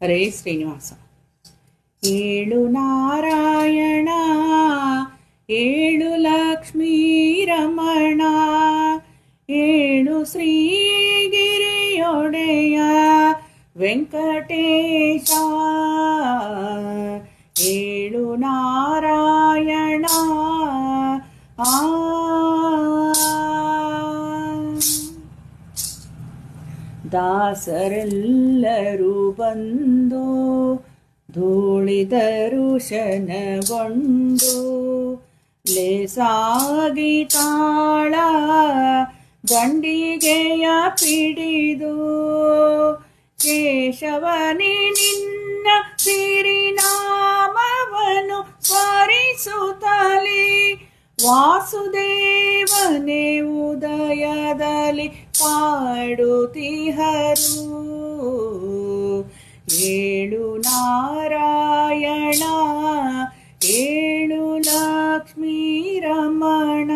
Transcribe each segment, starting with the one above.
ಹರೇ ಶ್ರೀನಿವಾಸ ಏಳು ನಾರಾಯಣ ಏಳು ಲಕ್ಷ್ಮೀ ರಮಣ ಏಳು ಶ್ರೀಗಿರಿಯೊಡೆಯ ವೆಂಕಟೇಶ ಏಳು ನಾರಾಯಣ ಆ ದಾಸರೆಲ್ಲರೂ ಬಂದು ಧೂಳಿದರು ಶನಗೊಂಡು. ಲೇಸಾಗಿ ತಾಳ ಗಂಡಿಗೆಯ ಪಿಡಿದು ಕೇಶವನಿ ನಿನ್ನ ಸಿರಿನಾಮವನು ಸ್ಮರಿಸುತ್ತಲೇ. ವಾಸುದೇವನೇ ಉದಯದಲ್ಲಿ ಪಾಡುತ್ತಿಹರು ಏಳು ನಾರಾಯಣ ಏಳು ಲಕ್ಷ್ಮೀ ರಮಣ.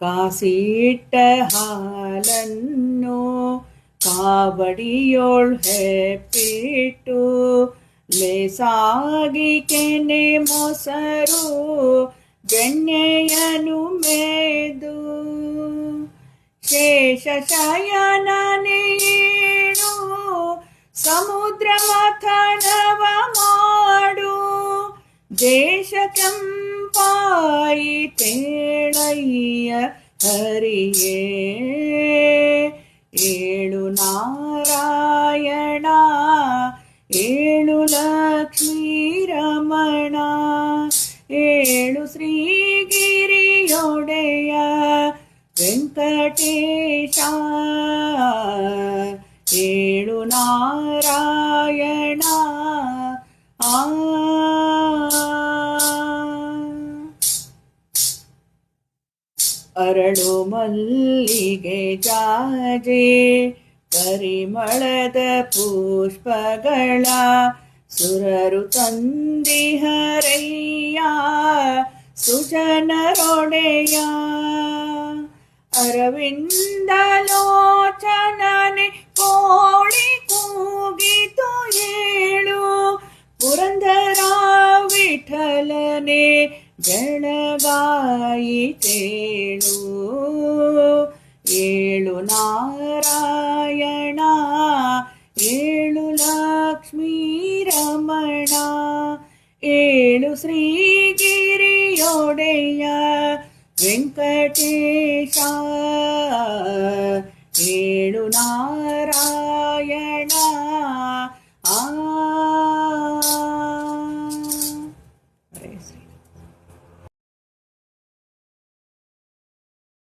ಕಾಸಿಟ್ಟ ಹಾಲನ್ನು ಕಾವಡಿಯೋಳ್ ಹೆಪ್ಪಿಟ್ಟು ಲೇಸಾಗಿ ಕೆನೆ ಮೊಸರು ಬೆಣ್ಣೆಯನು ಮೇದು ಶೇಷ ಶಯನನೇಳು ಸಮುದ್ರ ಮಥನವ ಮಾಡು ದೇಶ ಕೆಂಪಾಯಿ ತೇಳಯ್ಯ ಹರಿಯೇ ಏಳು ನಾರಾಯಣ ಏಳು ಲಕ್ಷ್ಮೀ ರಮಣ ಏಳು ಶ್ರೀಗಿರಿಯೊಡೆಯ ವೆಂಕಟೇಶ. ಏಳು ನಾರಾಯಣ. ಆ. ಅರಳು ಮಲ್ಲಿಗೆ ಜಾಜೆ ಪರಿಮಳದ ಪುಷ್ಪಗಳ ಸುರರು ತಂದಿಹರಯ್ಯ ಸುಜನರೊಡೆಯ. ಅರವಿಂದಲೋಚನನೆ ಕೋಳಿ ಕೂಗಿತು ಏಳು ಪುರಂದರ ವಿಠಲನೆ ಜನಗಾಯಿತೇಳು ಏಳು ನಾರಾಯಣ ಏಳು ಶ್ರೀಗಿರಿಯೊಡೆಯ ವೆಂಕಟೇಶ ಏಳು ನಾರಾಯಣ